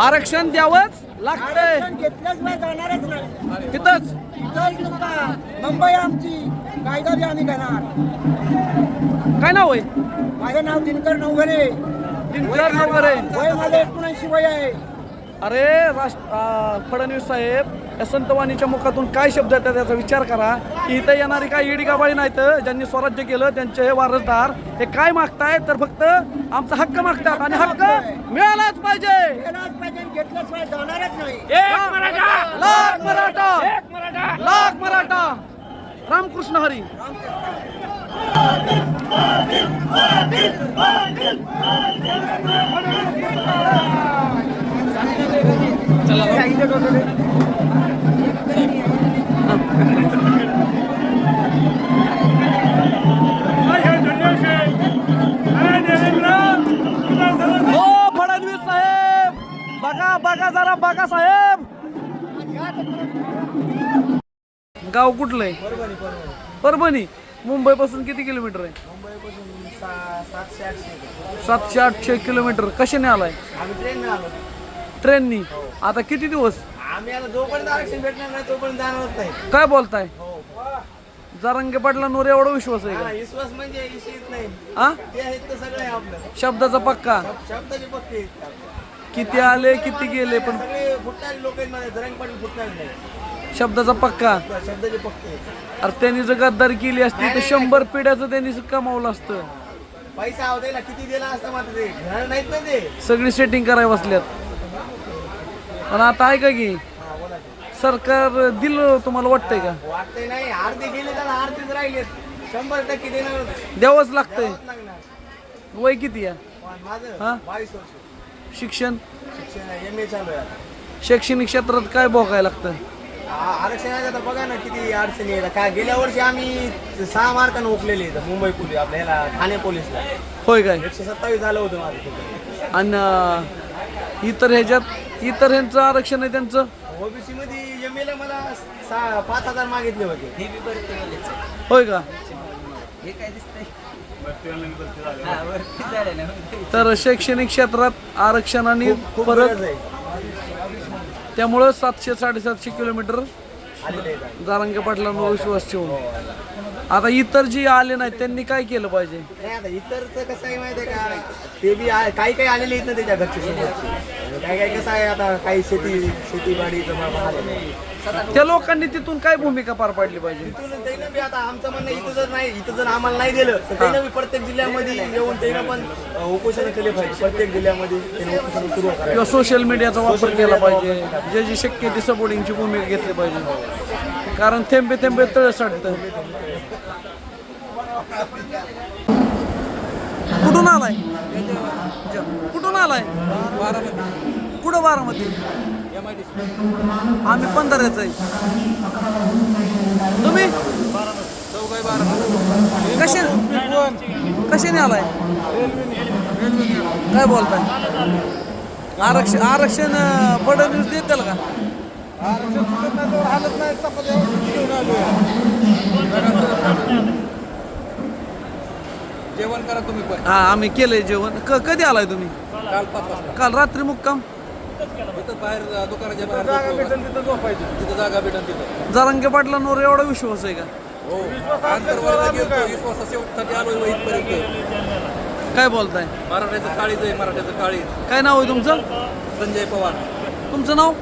आरक्षण द्यावंच लागतंय. आरक्षण घेतल्याशिवाय जाणारच नाही. तिथंच. मुंबई आमची कायदा बी आम्ही घेणार. काय नाव आहे? माझं नाव दिनकर नवघरे. दिनकर नवघरे. वय माझं एकोणऐंशी वय आहे. अरे राष्ट्र फडणवीस साहेब या संतवाणीच्या मुखातून काय शब्द येतात त्याचा विचार करा. की इथं येणारी काय ईडी गाबाळी नाहीत ज्यांनी स्वराज्य केलं त्यांचे हे वारसदार हे काय मागतायत? तर फक्त आमचा हक्क मागतात आणि हक्क मिळालाच पाहिजे. लाख मराठा! लाख मराठा! रामकृष्ण हरी! बघा बघा जरा बघा साहेब. गाव कुठलंय? परभणी. मुंबई पासून किती किलोमीटर आहे? सातशे आठशे. किलोमीटर. कशाने आलाय? आम्ही ट्रेन आलो. ट्रेननी? आता किती दिवस? आम्ही आता जोपर्यंत आरक्षण भेटणार नाही तोपर्यंत जाणारच नाही. काय बोलताय? जारंगे पाटलांवर एवढा विश्वास आहे हा, का विश्वास म्हणजे विषयच नाही. हा ते आहेत तर सगळं आहे आपलं. शब्दाचा पक्का? शब्दाचे पक्के आहेत आपले. किती आले किती गेले पण सगळे फुटणारे लोक आहेत माझे धरण पाटील फुटणार नाही. शब्दाचा पक्का? शब्दाचे पक्के आहेत. अरे त्यांनी जर गद्दारी केली असती तर शंभर पिढ्याचं त्यांनी कमावलं असतं. पैसा किती दिला असता मात्र ते. घेणार नाहीत ना ते. सगळी सेटिंग करायला बसल्यात. पण आता आहे का की सरकार दिलं तुम्हाला वाटतंय का? वाटतंय नाही अर्धे गेले त्याला अर्धेच राहिलेत शंभर टक्के देणार. द्यावंच लागतंय. वय किती आहे? पण माझं हा? बावीस वर्ष. शिक्षण? शिक्षण एम ए चालू आहे. शैक्षणिक क्षेत्रात काय भोगायला लागतं? आ- आरक्षणाचं आता बघा ना किती अडचणी आहेत. काय गेल्या वर्षी आम्ही सहा मार्कानं ओकलेले आहेत मुंबई पोलीस आपल्या ह्याला ठाणे पोलीसला. होय काय? एकशे सत्तावीस झालं होतं माझं तिथं. आणि अं, इतर ह्याच्यात? इतर ह्यांचं आरक्षण आहे त्यांचं? ओबीसी मध्ये एम एला मला सहा पाच हजार मागितले होते. होय का? तर शैक्षणिक क्षेत्रात आरक्षणाने खूप परत गरज आहे. त्यामुळं सातशे साडेसातशे किलोमीटर आलेले आहेत जारांगे पाटलांवर विश्वास ठेवून. आता इतर जी आले नाहीत त्यांनी काय केलं पाहिजे? नाही आता इतरचं कसं आहे माहिती आहे का? ते बी आ- काही काही आलेले आहेत ना त्याच्या घरचे सोबतचे काही काही कसं आहे आता काही शेती शेतीबाडी त्या लोकांनी तिथून काय भूमिका पार पाडली पाहिजे? त्यानं बी आता आमचं म्हणणं इथं जर नाही इथं जर आम्हाला नाही दिलं तर त्यानं बी प्रत्येक जिल्ह्यामध्ये येऊन त्यानं पण अ, उपोषण केले पाहिजे. प्रत्येक जिल्ह्यामध्ये त्यानं उपोषण सुरू करायचं किंवा सोशल मीडियाचा वापर केला पाहिजे. जे जी शक्य ती सपोर्टिंगची भूमिका घेतली पाहिजे. कारण थेंबे थेंबे तळ साठतं कुठून आलाय? कुठून आलाय? कुठं बारामती? आम्ही पंधराच आहे. तुम्ही? कसे कशाने आलाय? काय बोलताय? आरक्षण आरक्षण अं, फडणवीस देतील का? जेवण करा तुम्ही पण. हा आम्ही केलंय जेवण. क कधी आलाय तुम्ही? काल पाच वाजता. काल रात्री मुक्काम? इथं बाहेर जा- दुकानाच्या बाहेर झोपायचं. तिथं जागा भेटेल तिथं. जरांगे पाटलांवर एवढा विश्वास आहे का? हो. विश्वासा शेवटसाठी आलो इथपर्यंत. काय बोलताय? मराठ्याचं काळीज आहे मराठ्याचं काळीज काय नाव आहे तुमचं? संजय पवार. तुमचं नाव?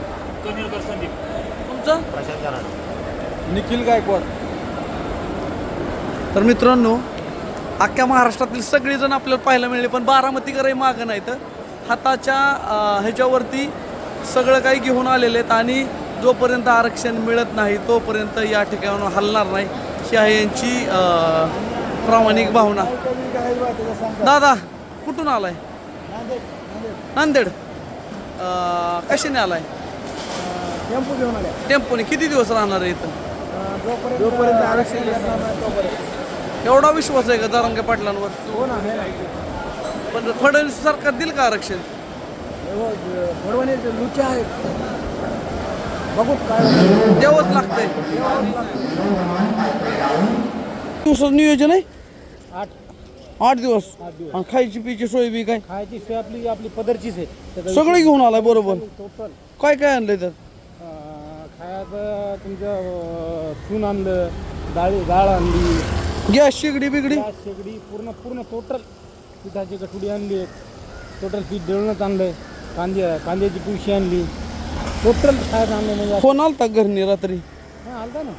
तुमचं? निखिल गायकवाड. तर मित्रांनो अख्ख्या महाराष्ट्रातील सगळेजण आपल्याला पाहायला मिळले पण बारामतीकरही मागं नाहीत. हाताच्या अं, ह्याच्यावरती सगळं काही घेऊन आलेले आहेत आणि जोपर्यंत आरक्षण मिळत नाही तोपर्यंत या ठिकाणावर हलणार नाही ही आहे यांची अं, प्रामाणिक भावना. दादा कुठून आलाय? नांदेड. अं, कशाने आलाय? टेम्पो घेऊन आले. टेम्पोने किती दिवस राहणार आहे इथं? जोपर्यंत आरक्षण भेटणार नाही तोपर्यंत. एवढा विश्वास आहे का जारंगे पाटलांवर? हो ना आहे ना. पण फडणवीस सरकार दिल का आरक्षण? भडवणी लुच्या आहेत. बघू काय होतं. द्यावंच लागतंय. दिवसाचं नियोजन आहे? आठ. आठ दिवस. आणि खायची पिची सोय बी काय? खायची सोय आपली आपली पदरचीच आहे. सगळे घेऊन आलाय बरोबर. टोटल काय काय आणलंय त्यात? खायचं तुमचं अं, तून आणलं डाळी डाळ आणली. गॅस शेगडी बिगडी. डाळ, शेगडी पूर्ण पूर्ण टोटल पिठाची कटुडी आणली. टोटल पीठ दळणच आणलं कांदे कांद्याची पिवशी आणली. टोटल खायचं आणलं म्हणजे फोन आलता घरनी रात्री. हां आलता ना.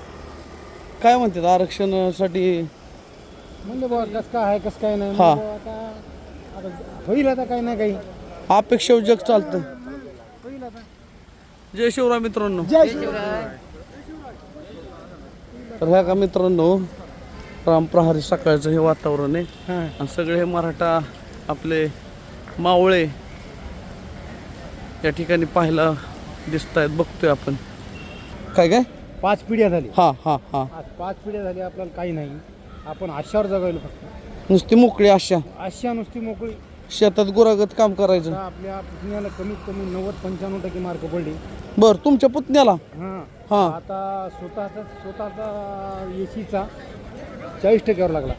काय म्हणतात आरक्षणासाठी? म्हणलं बाबा कसं काय आहे कसं काय नाही. हा. म्हणलं आता आता होईल आता काही ना काही. अपेक्षा जग चालतं आता जय शिवराय मित्रांनो. जय शिवराय. तर ह्या का मित्रांनो रामप्रहारी सकाळचं हे वातावरण आहे. आणि सगळे हे मराठा आपले मावळे या ठिकाणी पाहायला दिसत आहेत बघतोय आपण. काय काय? पाच पिढ्या झाली. हा हा हा. पाच पिढ्या झाली आपल्याला काही नाही. आपण आशावर जगायला फक्त. नुसती मोकळी आशा. आशा नुसती मोकळी. शेतात गुरागत काम करायचं. आपल्या पुतण्याला कमीत कमी नव्वद पंच्याण्णव टक्के मार्क पडले. बर तुमच्या पुतण्याला? हां. हा. आता स्वतःचा स्वतःचा एसीचा चाळीस टक्क्यावर लागला.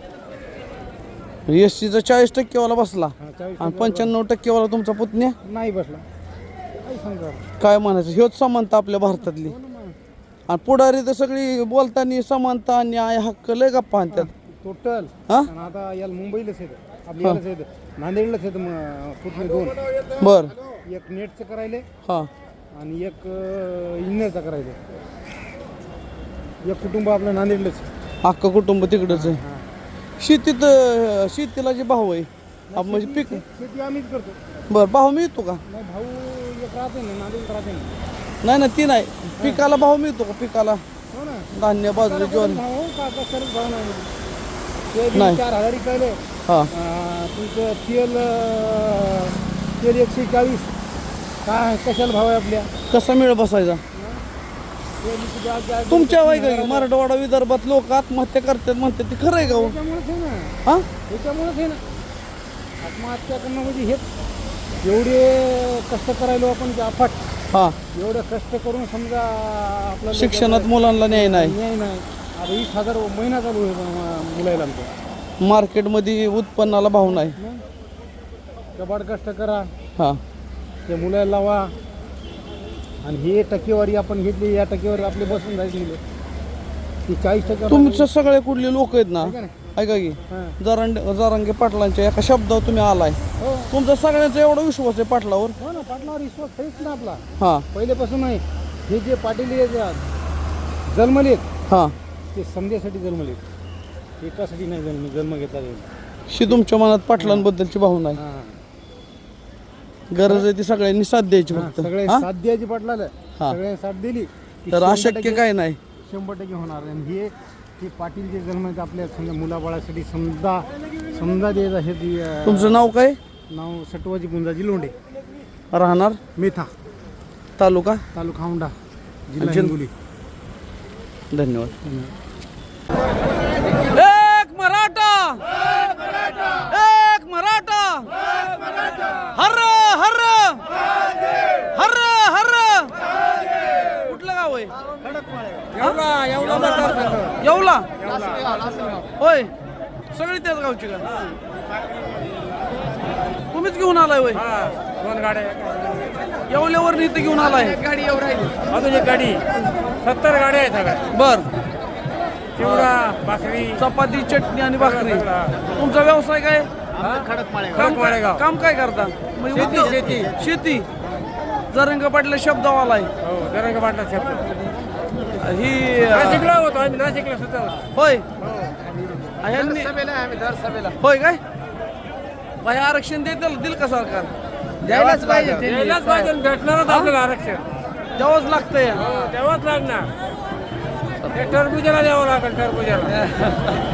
एस सीचा चाळीस टक्केवाला बसला. हा आणि पंच्याण्णव टक्केवाला तुमचा पुतण्या? नाही बसला. काय म्हणायचं? ह्योच समानता आपल्या भारतातली. आणि पुढारी तर सगळी बोलताना समानता न्याय हक्क लय गप्पा आणतात टोटल हा? आता याला मुंबईलाच येतं. आपल्या यालाच येतं नांदेडलाच येतं म- दोन. बर. एक नेटचं करायले हा. आणि एक इंजिनियरचा करायले. एक कुटुंब आपलं नांदेडलंच अख्खं कुटुंब तिकडच आहे. शेतीत अं, शेतीला जे भाव आहे आप- म्हणजे पीक शेती आम्हीच करतो. बर भाव मिळतो का? नाही भाऊ एक राहते ना नांदेड राहते ना. नाही ना ती नाही. पिकाला भाव मिळतो का? पिकाला हो ना. धान्य बाजरी ज्वारी. भाऊ का का सरच भाव नाही. चार हजार कळले हा. तुमचं तेल अं, तेल एकशे चाळीस. काय कशाला भाव आहे आपल्या? कसा मिळ बसायचा? आज- आज- तुमच्या वाय का मराठवाडा विदर्भात लोक आत्महत्या करतात म्हणतात ते खरं आहे का हो? त्याच्यामुळेच आहे ना. हा? त्याच्यामुळेच आहे ना. आत्महत्या करणं म्हणजे हेच. एवढे कष्ट करायलो आपण की अफाट हा. एवढं कष्ट करून समजा आपल्याला शिक्षणात मुलांना न्याय नाही. न्याय नाही. आता वीस हजार महिना चालू आहे म- मुलाला आमच्या मार्केटमध्ये उत्पन्नाला भाव नाही. कबाड कष्ट करा. हा. ते मुलाला लावा. आणि हे टक्केवारी आपण घेतली या टक्केवारी आपले बसून जायचे मुलं ती चाळीस टक्के तुमचं सगळे कुठले लोक आहेत ना? ऐका की. हां. जरांगे पाटलांच्या एका शब्दावर तुम्ही आलाय. हो. तुमचा सगळ्यांचा एवढा विश्वास आहे पाटलावर? हो ना पाटलावर विश्वास खरीच ना आपला. हा. पहिल्यापासून आहे हे जे पाटील जन्मलेत हा. ते समजासाठी जन्मलेत. एकासाठी नाही जन्म जन्म घेतला जाईल. शी तुमच्या मनात पाटलांबद्दलची भावना आहे. हां. गरज आहे ती सगळ्यांनी साथ द्यायची फक्त. सगळे हा? साथ द्यायची पाटलाला. हा. सगळ्यांनी साथ दिली की तर शंभर अशक्य टक्के- काय नाही. शंभर टक्के होणार आणि हे हे पाटील जे जन्म आहेत आपल्या समजा मुलाबाळासाठी समजा समजा द्यायचं हे अं, तुमचं नाव काय? नाव सटवाजी पुंजाजी लोंढे. राहणार? मेथा. तालुका? तालुका औंढा जिल्हा जिल- हिंगोली. धन्यवाद एक मराठा एक मराठा हर हर हर हर कुठलं गाव आहे येवला? होय. सगळी त्याच गावची का? तुम्हीच घेऊन आलाय होय? दोन गाड्या येवल्यावर इथं घेऊन आलाय. गाडी येऊ राहिली. अजून एक गाडी. सत्तर गाड्या आहेत सगळ्या. बर. चिवडा भाकरी. चपाती चटणी आणि भाकरी. तुमचा व्यवसाय काय? खडक माळेगाव. काम काय? करता? म्हणजे शेती, शेती. शेती. जरंग पाटल्या शब्दावाला आहे हो दरंग पाटला शब्द. ही नाशिकला होतो आम्ही नाशिकला सुद्धा होतो होय. ह्यांनी आम्ही दर सभेला होय काय? बाई आरक्षण देतील दिल का सरकार? द्यायलाच पाहिजे. पाहिजे भेटणारच आपल्याला आरक्षण. द्यावंच लागतंय. हो तेव्हाच लागणार. ते टरबुजाला द्यावं लागेल टरबुजाला.